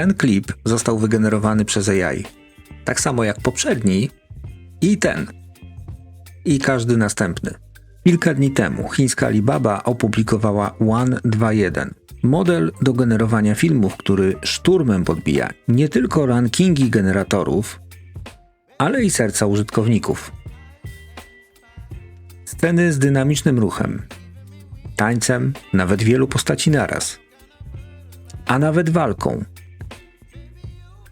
Ten klip został wygenerowany przez AI. Tak samo jak poprzedni i ten. I każdy następny. Kilka dni temu chińska Alibaba opublikowała One 2.1. Model do generowania filmów, który szturmem podbija nie tylko rankingi generatorów, ale i serca użytkowników. Sceny z dynamicznym ruchem, tańcem, nawet wielu postaci naraz, a nawet walką.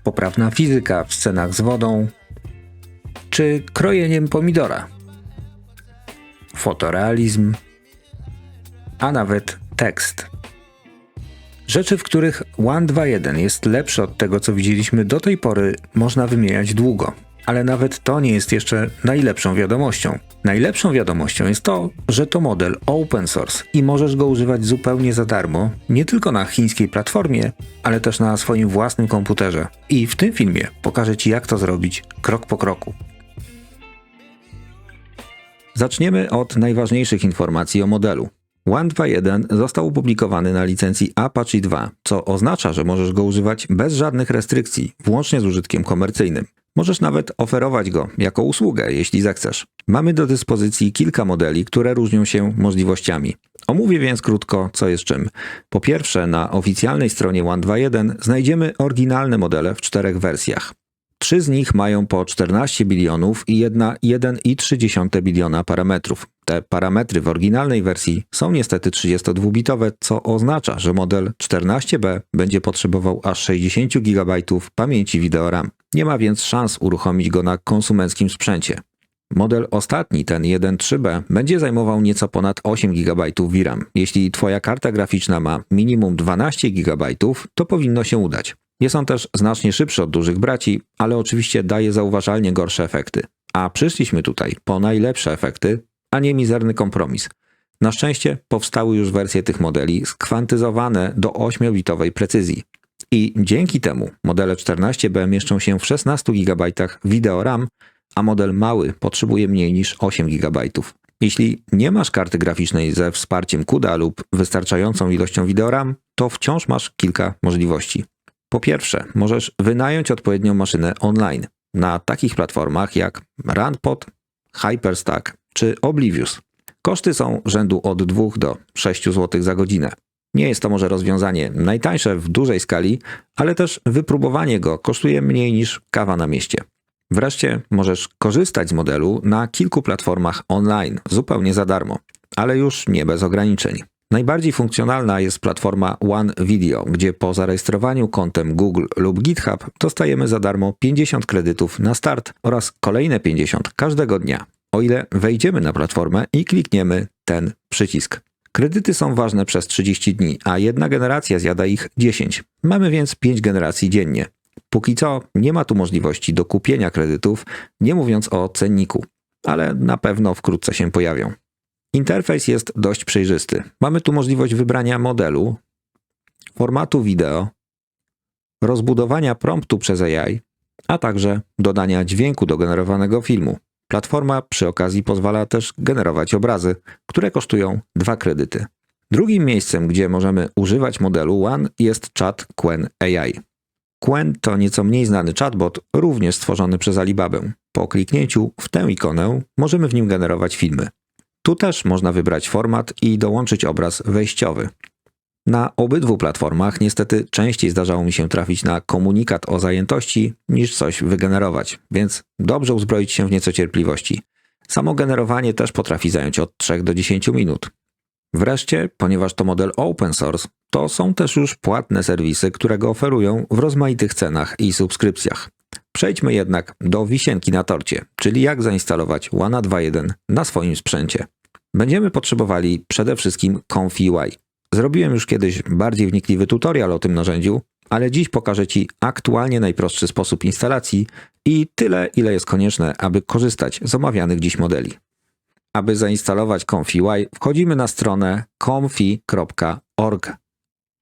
Poprawna fizyka w scenach z wodą, czy krojeniem pomidora. Fotorealizm, a nawet tekst. Rzeczy, w których One 2.1 jest lepszy od tego, co widzieliśmy do tej pory, można wymieniać długo. Ale nawet to nie jest jeszcze najlepszą wiadomością. Najlepszą wiadomością jest to, że to model open source i możesz go używać zupełnie za darmo, nie tylko na chińskiej platformie, ale też na swoim własnym komputerze. I w tym filmie pokażę Ci, jak to zrobić krok po kroku. Zaczniemy od najważniejszych informacji o modelu. One 2.1 został opublikowany na licencji Apache 2, co oznacza, że możesz go używać bez żadnych restrykcji, włącznie z użytkiem komercyjnym. Możesz nawet oferować go jako usługę, jeśli zechcesz. Mamy do dyspozycji kilka modeli, które różnią się możliwościami. Omówię więc krótko, co jest czym. Po pierwsze, na oficjalnej stronie One 2.1 znajdziemy oryginalne modele w czterech wersjach. Trzy z nich mają po 14 bilionów i jedna 1,3 biliona parametrów. Te parametry w oryginalnej wersji są niestety 32-bitowe, co oznacza, że model 14B będzie potrzebował aż 60 GB pamięci wideo RAM. Nie ma więc szans uruchomić go na konsumenckim sprzęcie. Model ostatni, ten 1.3B, będzie zajmował nieco ponad 8 GB VRAM. Jeśli Twoja karta graficzna ma minimum 12 GB, to powinno się udać. Jest on też znacznie szybszy od dużych braci, ale oczywiście daje zauważalnie gorsze efekty. A przyszliśmy tutaj po najlepsze efekty, a nie mizerny kompromis. Na szczęście powstały już wersje tych modeli skwantyzowane do 8-bitowej precyzji. I dzięki temu modele 14B mieszczą się w 16 GB wideo RAM, a model mały potrzebuje mniej niż 8 GB. Jeśli nie masz karty graficznej ze wsparciem CUDA lub wystarczającą ilością wideo RAM, to wciąż masz kilka możliwości. Po pierwsze, możesz wynająć odpowiednią maszynę online na takich platformach jak Randpod, Hyperstack czy Oblivious. Koszty są rzędu od 2 do 6 zł za godzinę. Nie jest to może rozwiązanie najtańsze w dużej skali, ale też wypróbowanie go kosztuje mniej niż kawa na mieście. Wreszcie możesz korzystać z modelu na kilku platformach online zupełnie za darmo, ale już nie bez ograniczeń. Najbardziej funkcjonalna jest platforma One Video, gdzie po zarejestrowaniu kontem Google lub GitHub dostajemy za darmo 50 kredytów na start oraz kolejne 50 każdego dnia, o ile wejdziemy na platformę i klikniemy ten przycisk. Kredyty są ważne przez 30 dni, a jedna generacja zjada ich 10. Mamy więc 5 generacji dziennie. Póki co nie ma tu możliwości do kupienia kredytów, nie mówiąc o cenniku, ale na pewno wkrótce się pojawią. Interfejs jest dość przejrzysty. Mamy tu możliwość wybrania modelu, formatu wideo, rozbudowania promptu przez AI, a także dodania dźwięku do generowanego filmu. Platforma przy okazji pozwala też generować obrazy, które kosztują dwa kredyty. Drugim miejscem, gdzie możemy używać modelu One jest chat Quen AI. Quen to nieco mniej znany chatbot, również stworzony przez Alibabę. Po kliknięciu w tę ikonę możemy w nim generować filmy. Tu też można wybrać format i dołączyć obraz wejściowy. Na obydwu platformach niestety częściej zdarzało mi się trafić na komunikat o zajętości niż coś wygenerować, więc dobrze uzbroić się w nieco cierpliwości. Samo generowanie też potrafi zająć od 3 do 10 minut. Wreszcie, ponieważ to model open source, to są też już płatne serwisy, które go oferują w rozmaitych cenach i subskrypcjach. Przejdźmy jednak do wisienki na torcie, czyli jak zainstalować Wana 2.1 na swoim sprzęcie. Będziemy potrzebowali przede wszystkim ConfiUI. Zrobiłem już kiedyś bardziej wnikliwy tutorial o tym narzędziu, ale dziś pokażę Ci aktualnie najprostszy sposób instalacji i tyle, ile jest konieczne, aby korzystać z omawianych dziś modeli. Aby zainstalować ConfiUI, wchodzimy na stronę confi.org.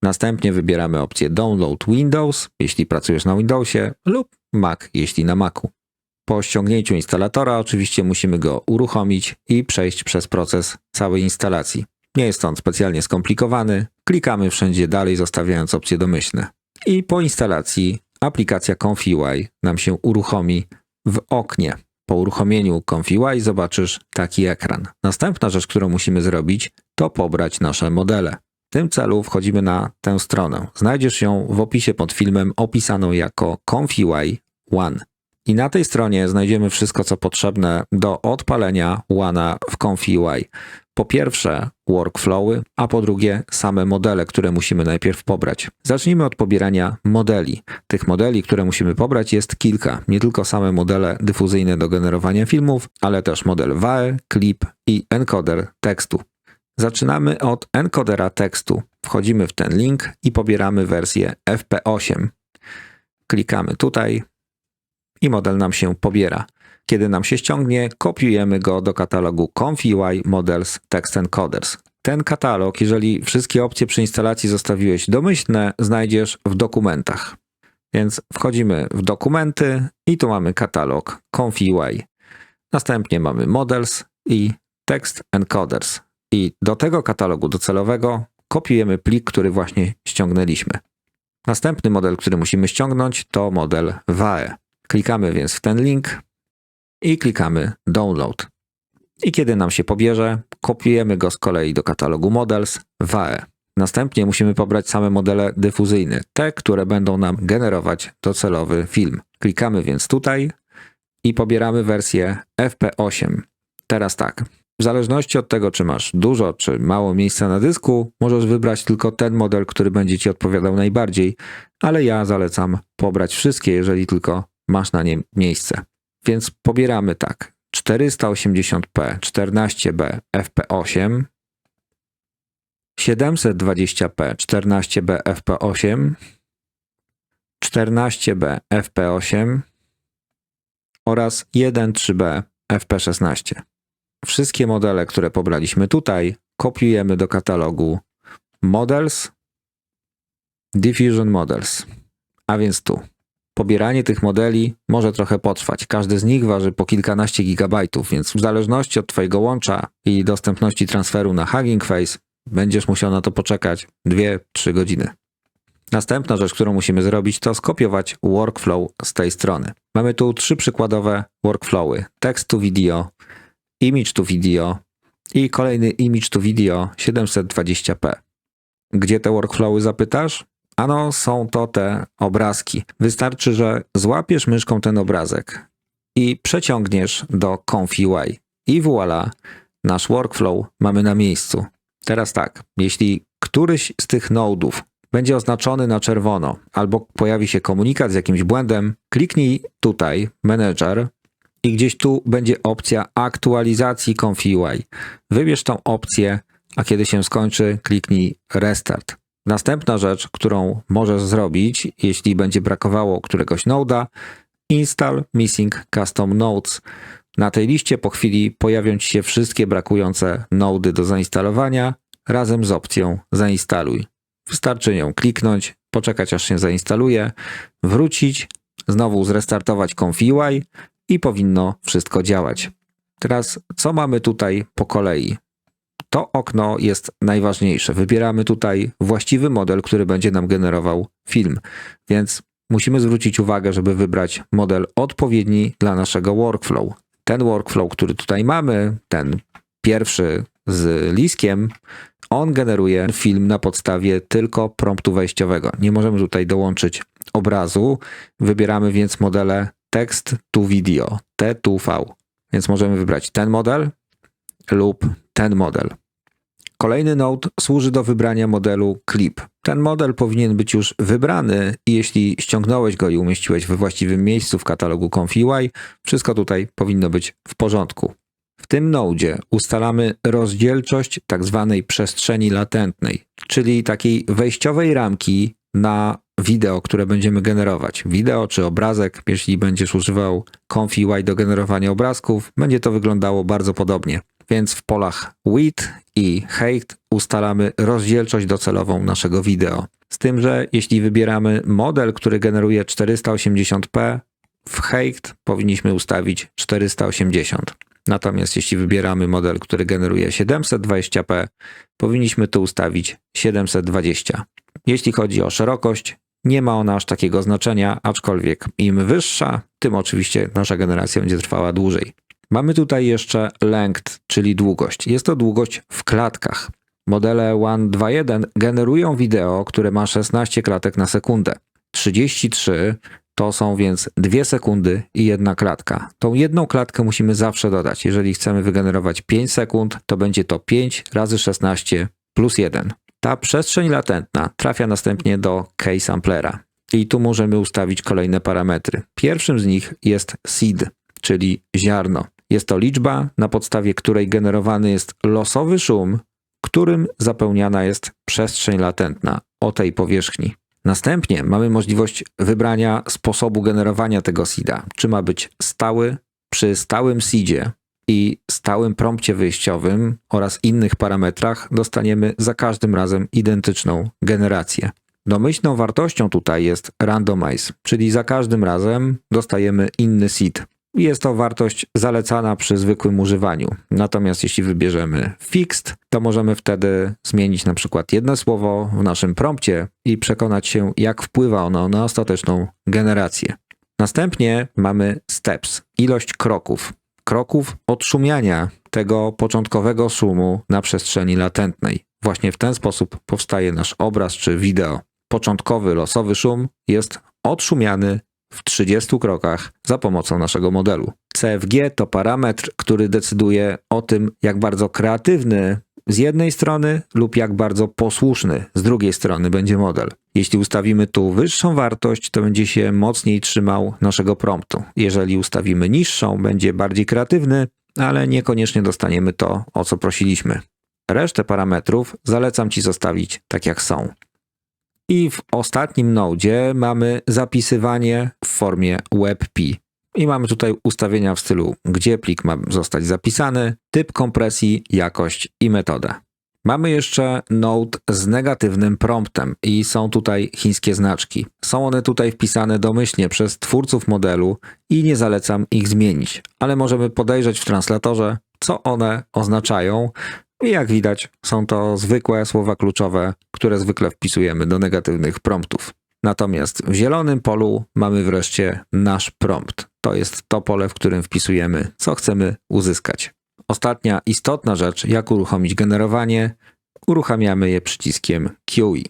Następnie wybieramy opcję Download Windows, jeśli pracujesz na Windowsie, lub Mac, jeśli na Macu. Po ściągnięciu instalatora oczywiście musimy go uruchomić i przejść przez proces całej instalacji. Nie jest on specjalnie skomplikowany, klikamy wszędzie dalej zostawiając opcje domyślne. i po instalacji aplikacja ConfiUI nam się uruchomi w oknie. Po uruchomieniu ConfiUI zobaczysz taki ekran. Następna rzecz, którą musimy zrobić, to pobrać nasze modele. W tym celu wchodzimy na tę stronę. Znajdziesz ją w opisie pod filmem opisaną jako ConfiUI One. I na tej stronie znajdziemy wszystko, co potrzebne do odpalenia One'a w ConfiUI. Po pierwsze workflowy, a po drugie same modele, które musimy najpierw pobrać. Zacznijmy od pobierania modeli. Tych modeli, które musimy pobrać jest kilka. Nie tylko same modele dyfuzyjne do generowania filmów, ale też model WAE, clip i encoder tekstu. Zaczynamy od encodera tekstu. Wchodzimy w ten link i pobieramy wersję FP8. Klikamy tutaj i model nam się pobiera. Kiedy nam się ściągnie, kopiujemy go do katalogu ConfUI Models Text Encoders. Ten katalog, jeżeli wszystkie opcje przy instalacji zostawiłeś domyślne, znajdziesz w dokumentach. Więc wchodzimy w dokumenty i tu mamy katalog ConfUI. Następnie mamy Models i Text Encoders. I do tego katalogu docelowego kopiujemy plik, który właśnie ściągnęliśmy. Następny model, który musimy ściągnąć, to model WAE. Klikamy więc w ten link i klikamy Download. I kiedy nam się pobierze, kopiujemy go z kolei do katalogu Models WAE. Następnie musimy pobrać same modele dyfuzyjne, te, które będą nam generować docelowy film. Klikamy więc tutaj i pobieramy wersję FP8. Teraz tak, w zależności od tego, czy masz dużo czy mało miejsca na dysku, możesz wybrać tylko ten model, który będzie Ci odpowiadał najbardziej, ale ja zalecam pobrać wszystkie, jeżeli tylko masz na nie miejsce. Więc pobieramy tak. 480p 14b fp8, 720p 14b fp8, 14b fp8 oraz 1.3b fp16. Wszystkie modele, które pobraliśmy tutaj, kopiujemy do katalogu Models, Diffusion Models, a więc tu. Pobieranie tych modeli może trochę potrwać. Każdy z nich waży po kilkanaście gigabajtów, więc w zależności od Twojego łącza i dostępności transferu na Hugging Face będziesz musiał na to poczekać 2-3 godziny. Następna rzecz, którą musimy zrobić, to skopiować workflow z tej strony. Mamy tu trzy przykładowe workflowy: text to video, image to video i kolejny image to video 720p. Gdzie te workflowy zapytasz? Ano, są to te obrazki. Wystarczy, że złapiesz myszką ten obrazek i przeciągniesz do ConfUI. I voilà, nasz workflow mamy na miejscu. Teraz tak, jeśli któryś z tych nodów będzie oznaczony na czerwono albo pojawi się komunikat z jakimś błędem, kliknij tutaj Manager i gdzieś tu będzie opcja aktualizacji ConfUI. Wybierz tą opcję, a kiedy się skończy, kliknij Restart. Następna rzecz, którą możesz zrobić, jeśli będzie brakowało któregoś noda, install missing custom nodes. Na tej liście po chwili pojawią Ci się wszystkie brakujące nody do zainstalowania razem z opcją zainstaluj. Wystarczy ją kliknąć, poczekać aż się zainstaluje, wrócić, znowu zrestartować ConfUI i powinno wszystko działać. Teraz co mamy tutaj po kolei? To okno jest najważniejsze. Wybieramy tutaj właściwy model, który będzie nam generował film. Więc musimy zwrócić uwagę, żeby wybrać model odpowiedni dla naszego workflow. Ten workflow, który tutaj mamy, ten pierwszy z liskiem, on generuje film na podstawie tylko promptu wejściowego. Nie możemy tutaj dołączyć obrazu. Wybieramy więc modele text to video, T2V. Więc możemy wybrać ten model lub ten model. Kolejny node służy do wybrania modelu clip. Ten model powinien być już wybrany i jeśli ściągnąłeś go i umieściłeś we właściwym miejscu w katalogu ConfUI, wszystko tutaj powinno być w porządku. W tym nodzie ustalamy rozdzielczość tak zwanej przestrzeni latentnej, czyli takiej wejściowej ramki na wideo, które będziemy generować. Wideo czy obrazek, jeśli będziesz używał ConfUI do generowania obrazków, będzie to wyglądało bardzo podobnie. Więc w polach width i height ustalamy rozdzielczość docelową naszego wideo. Z tym, że jeśli wybieramy model, który generuje 480p, w height powinniśmy ustawić 480. Natomiast jeśli wybieramy model, który generuje 720p, powinniśmy tu ustawić 720. Jeśli chodzi o szerokość, nie ma ona aż takiego znaczenia, aczkolwiek im wyższa, tym oczywiście nasza generacja będzie trwała dłużej. Mamy tutaj jeszcze length, czyli długość. Jest to długość w klatkach. Modele One 2.1 generują wideo, które ma 16 klatek na sekundę. 33 to są więc 2 sekundy i jedna klatka. Tą jedną klatkę musimy zawsze dodać. Jeżeli chcemy wygenerować 5 sekund, to będzie to 5 razy 16 plus 1. Ta przestrzeń latentna trafia następnie do K-samplera. I tu możemy ustawić kolejne parametry. Pierwszym z nich jest seed, czyli ziarno. Jest to liczba, na podstawie której generowany jest losowy szum, którym zapełniana jest przestrzeń latentna o tej powierzchni. Następnie mamy możliwość wybrania sposobu generowania tego seeda. Czy ma być stały, przy stałym seedzie i stałym prompcie wyjściowym oraz innych parametrach dostaniemy za każdym razem identyczną generację. Domyślną wartością tutaj jest randomize, czyli za każdym razem dostajemy inny seed. Jest to wartość zalecana przy zwykłym używaniu. Natomiast jeśli wybierzemy fixed, to możemy wtedy zmienić na przykład jedno słowo w naszym prompcie i przekonać się, jak wpływa ono na ostateczną generację. Następnie mamy steps, ilość kroków. Kroków odszumiania tego początkowego szumu na przestrzeni latentnej. Właśnie w ten sposób powstaje nasz obraz czy wideo. Początkowy losowy szum jest odszumiany w 30 krokach za pomocą naszego modelu. CFG to parametr, który decyduje o tym, jak bardzo kreatywny z jednej strony lub jak bardzo posłuszny z drugiej strony będzie model. Jeśli ustawimy tu wyższą wartość, to będzie się mocniej trzymał naszego promptu. Jeżeli ustawimy niższą, będzie bardziej kreatywny, ale niekoniecznie dostaniemy to, o co prosiliśmy. Resztę parametrów zalecam Ci zostawić tak jak są. I w ostatnim nodzie mamy zapisywanie w formie WebP. I mamy tutaj ustawienia w stylu, gdzie plik ma zostać zapisany, typ kompresji, jakość i metodę. Mamy jeszcze node z negatywnym promptem i są tutaj chińskie znaczki. Są one tutaj wpisane domyślnie przez twórców modelu i nie zalecam ich zmienić, ale możemy podejrzeć w translatorze, co one oznaczają, i jak widać, są to zwykłe słowa kluczowe, które zwykle wpisujemy do negatywnych promptów. Natomiast w zielonym polu mamy wreszcie nasz prompt. To jest to pole, w którym wpisujemy, co chcemy uzyskać. Ostatnia istotna rzecz, jak uruchomić generowanie, uruchamiamy je przyciskiem QE.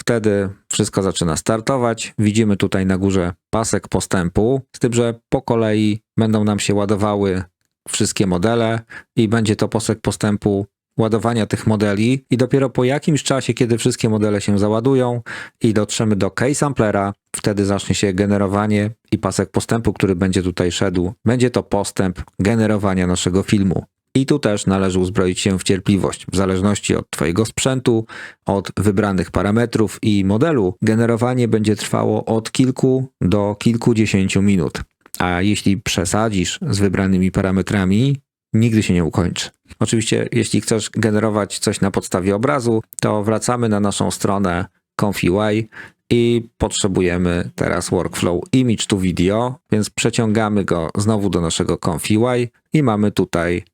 Wtedy wszystko zaczyna startować. Widzimy tutaj na górze pasek postępu, z tym, że po kolei będą nam się ładowały wszystkie modele i będzie to pasek postępu ładowania tych modeli i dopiero po jakimś czasie, kiedy wszystkie modele się załadują i dotrzemy do K-samplera, wtedy zacznie się generowanie i pasek postępu, który będzie tutaj szedł, będzie to postęp generowania naszego filmu. I tu też należy uzbroić się w cierpliwość. W zależności od Twojego sprzętu, od wybranych parametrów i modelu, generowanie będzie trwało od kilku do kilkudziesięciu minut. A jeśli przesadzisz z wybranymi parametrami, nigdy się nie ukończy. Oczywiście, jeśli chcesz generować coś na podstawie obrazu, to wracamy na naszą stronę ConfiY i potrzebujemy teraz workflow image to video, więc przeciągamy go znowu do naszego ConfiY i mamy tutaj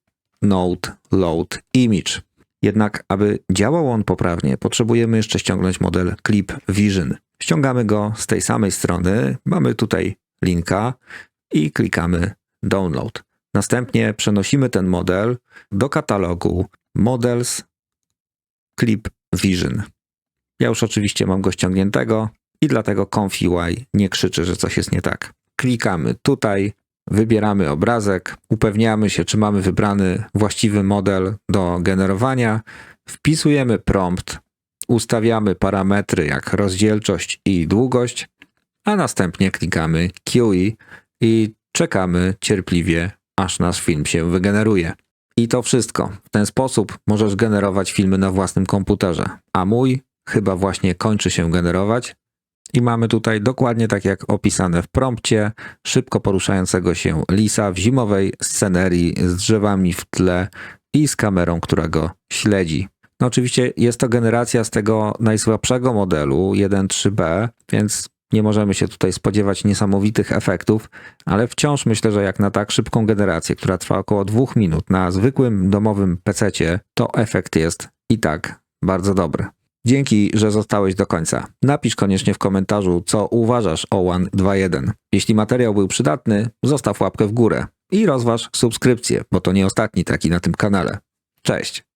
node load image. Jednak, aby działał on poprawnie, potrzebujemy jeszcze ściągnąć model Clip Vision. Ściągamy go z tej samej strony, mamy tutaj linka i klikamy download. Następnie przenosimy ten model do katalogu Models Clip Vision. Ja już oczywiście mam go ściągniętego i dlatego ConfiY nie krzyczy, że coś jest nie tak. Klikamy tutaj, wybieramy obrazek, upewniamy się, czy mamy wybrany właściwy model do generowania, wpisujemy prompt, ustawiamy parametry jak rozdzielczość i długość, a następnie klikamy QE i czekamy cierpliwie aż nasz film się wygeneruje. I to wszystko. W ten sposób możesz generować filmy na własnym komputerze. A mój chyba właśnie kończy się generować. I mamy tutaj dokładnie tak jak opisane w prompcie, szybko poruszającego się lisa w zimowej scenerii z drzewami w tle i z kamerą, która go śledzi. No oczywiście jest to generacja z tego najsłabszego modelu 1.3b, więc nie możemy się tutaj spodziewać niesamowitych efektów, ale wciąż myślę, że jak na tak szybką generację, która trwa około dwóch minut na zwykłym domowym PC, to efekt jest i tak bardzo dobry. Dzięki, że zostałeś do końca. Napisz koniecznie w komentarzu, co uważasz o One 2.1. Jeśli materiał był przydatny, zostaw łapkę w górę i rozważ subskrypcję, bo to nie ostatni taki na tym kanale. Cześć!